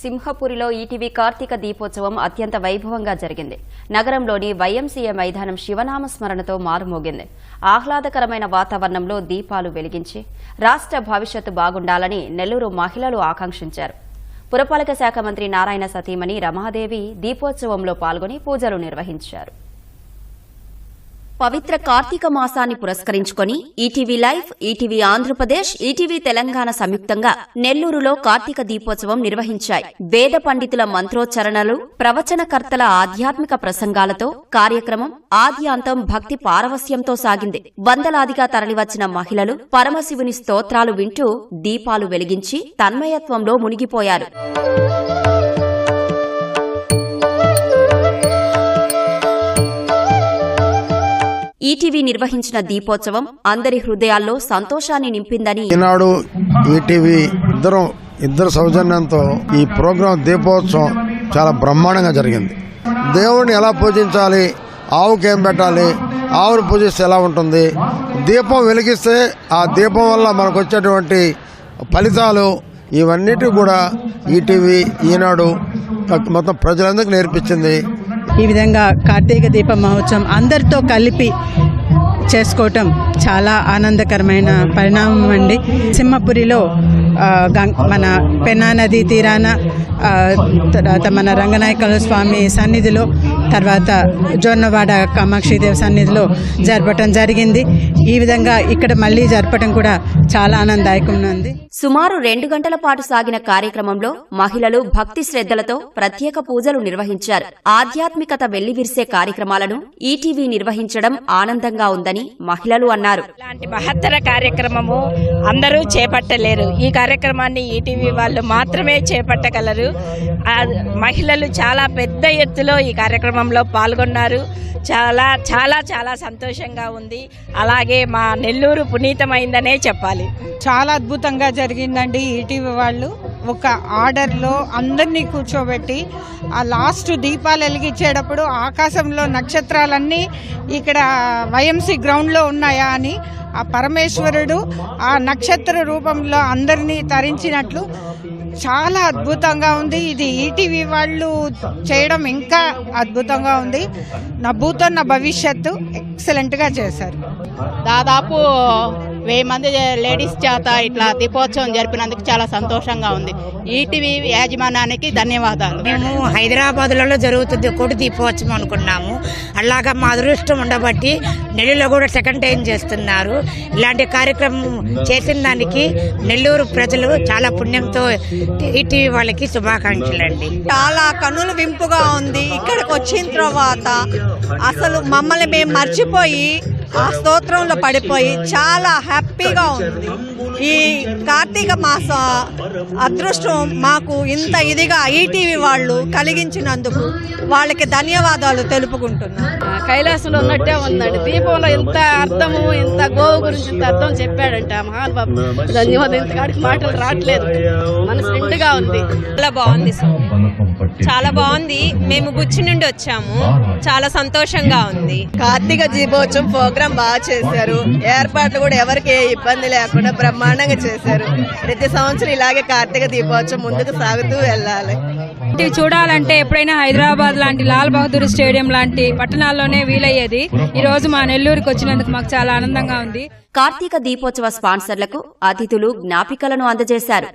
సింహపురిలో ETV Karthika దీపోత్సవం అత్యంత వైభవంగా జరిగింది. నగరంలోని వైఎంసీఏ మైదానం శివనామ స్మరణతో మారుమోగింది. ఆహ్లాదకరమైన వాతావరణంలో దీపాలు వెలిగించి రాష్ట్ర భవిష్యత్తు బాగుండాలని నెల్లూరు మహిళలు ఆకాంక్షించారు. పురపాలక శాఖ మంత్రి నారాయణ సతీమణి రమాదేవి దీపోత్సవంలో పాల్గొని పూజలు నిర్వహించారు. పవిత్ర కార్తీక మాసాన్ని పురస్కరించుకొని ETV live ETV Andhra Pradesh ETV Telangana సంయుక్తంగా నెల్లూరులో కార్తీక దీపోత్సవం నిర్వహించాయి. వేద పండితుల మంత్రోచ్చరణలు ప్రవచనకర్తల ఆధ్యాత్మిక ప్రసంగాలతో కార్యక్రమం ఆద్యాంతం భక్తి పారవస్యంతో సాగింది. వందలాదిగా తరలివచ్చిన మహిళలు పరమశివుని స్తోత్రాలు వింటూ దీపాలు వెలిగించి తన్మయత్వంలో మునిగిపోయారు. ఈటీవీ నిర్వహించిన దీపోత్సవం అందరి హృదయాల్లో సంతోషాన్ని నింపిందని ఈనాడు ఈటీవీ ఇద్దరు ఇద్దరు సౌజన్యంతో ఈ ప్రోగ్రాం దీపోత్సవం చాలా బ్రహ్మాండంగా జరిగింది. దేవుడిని ఎలా పూజించాలి ఆవుకి ఏం పెట్టాలి ఆవును పూజిస్తే ఎలా ఉంటుంది దీపం వెలిగిస్తే ఆ దీపం వల్ల మనకు వచ్చేటువంటి ఫలితాలు ఇవన్నిటి కూడా ఈటీవీ ఈనాడు మొత్తం ప్రజలందరికీ నేర్పించింది. ఈ విధంగా కార్తీక దీప మహోత్సవం అందరితో కలిపి చేసుకోవటం చాలా ఆనందకరమైన పరిణామం అండి. సింహపురిలో ఆ, మన పెన్నా నది తీరాన తర్వాత మన రంగనాయకుల స్వామి సన్నిధిలో తర్వాత జొన్నవాడ కామాక్షిదేవి సన్నిధిలో జరపటం జరిగింది. ఈ విధంగా ఇక్కడ మళ్ళీ జరపటం కూడా చాలా ఆనందదాయకంగా ఉంది. సుమారు రెండు గంటల పాటు సాగిన కార్యక్రమంలో మహిళలు భక్తి శ్రద్ధలతో ప్రత్యేక పూజలు నిర్వహించారు. ఆధ్యాత్మికత వెల్లివిరిసే కార్యక్రమాలను ఈటీవీ నిర్వహించడం ఆనందంగా ఉందని మహిళలు అన్నారు. ఇలాంటి మహత్తర కార్యక్రమము అందరూ చేపట్టలేరు. ఈ కార్యక్రమాన్ని ఈటీవీ వాళ్ళు మాత్రమే చేపట్టగలరు. మహిళలు చాలా పెద్ద ఎత్తులో ఈ కార్యక్రమంలో పాల్గొన్నారు. చాలా చాలా చాలా సంతోషంగా ఉంది. అలాగే మా నెల్లూరు పునీతమైందనే చెప్పాలి. చాలా అద్భుతంగా జరిగిందండి ఈటీవీ వాళ్ళు. ఒక ఆర్డర్లో అందరినీ కూర్చోబెట్టి ఆ లాస్ట్ దీపాలు వెలిగించేటప్పుడు ఆకాశంలో నక్షత్రాలన్నీ ఇక్కడ వైఎంసీ గ్రౌండ్లో ఉన్నాయా అని ఆ పరమేశ్వరుడు ఆ నక్షత్ర రూపంలో అందరినీ తరించినట్లు చాలా అద్భుతంగా ఉంది. ఇది ఈటీవీ వాళ్ళు చేయడం ఇంకా అద్భుతంగా ఉంది. నా భూతో నా భవిష్యత్తు ఎక్సలెంట్గా చేశారు. దాదాపు వెయ్యి మంది లేడీస్ చేత ఇట్లా దీపోత్సవం జరిపినందుకు చాలా సంతోషంగా ఉంది. ఈటీవీ యాజమాన్యానికి ధన్యవాదాలు. మేము హైదరాబాద్లలో జరుగుతుంది కొడు దీపోత్సవం అనుకున్నాము. అలాగా మా అదృష్టం ఉండబట్టి నెల్లూరులో కూడా సెకండ్ టైం చేస్తున్నారు. ఇలాంటి కార్యక్రమం చేసిన దానికి నెల్లూరు ప్రజలు చాలా పుణ్యంతో ఈటీవీ వాళ్ళకి శుభాకాంక్షలు అండి చాలా కన్నుల వింపుగా ఉంది. ఇక్కడికి వచ్చిన తర్వాత అసలు మమ్మల్ని మేము మర్చిపోయి ఆ స్తోత్రంలో పడిపోయి చాలా హ్యాపీగా ఉంది. ఈ కార్తీక మాస అదృష్టం మాకు ఇంత ఇదిగా ఈటీవీ వాళ్ళు కలిగించినందుకు వాళ్ళకి ధన్యవాదాలు తెలుపుకుంటున్నాను కైలాసంలో ఉన్నట్టే ఉందండి. దీపంలో ఇంత అర్థము ఇంత గోవు గురించి ఇంత అర్థం చెప్పాడంట మహానుభావు ధన్యవాదం ఇంతకాడికి మాటలు రావట్లేదు. మనసు నిండుగా ఉంది. చాలా బాగుంది చాలా బాగుంది. మేము గుచ్చి నుండి వచ్చాము. చాలా సంతోషంగా ఉంది. కార్తీక దీపోత్సవం ప్రోగ్రాం బాగా చేశారు. ఏర్పాట్లు కూడా ఎవరికి ఏ ఇబ్బంది లేకుండా బ్రహ్మాండంగా చేశారు. ప్రతి సంవత్సరం ఇలాగే కార్తీక దీపోత్సవం ముందుకు సాగుతూ వెళ్ళాలి. ఇవి చూడాలంటే ఎప్పుడైనా హైదరాబాద్ లాంటి లాల్ బహదూర్ స్టేడియం లాంటి పట్టణాల్లోనే వీలయ్యేది. ఈ రోజు మా నెల్లూరుకి వచ్చినందుకు మాకు చాలా ఆనందంగా ఉంది. కార్తీక దీపోత్సవ స్పాన్సర్లకు అతిథులు జ్ఞాపికలను అందజేశారు.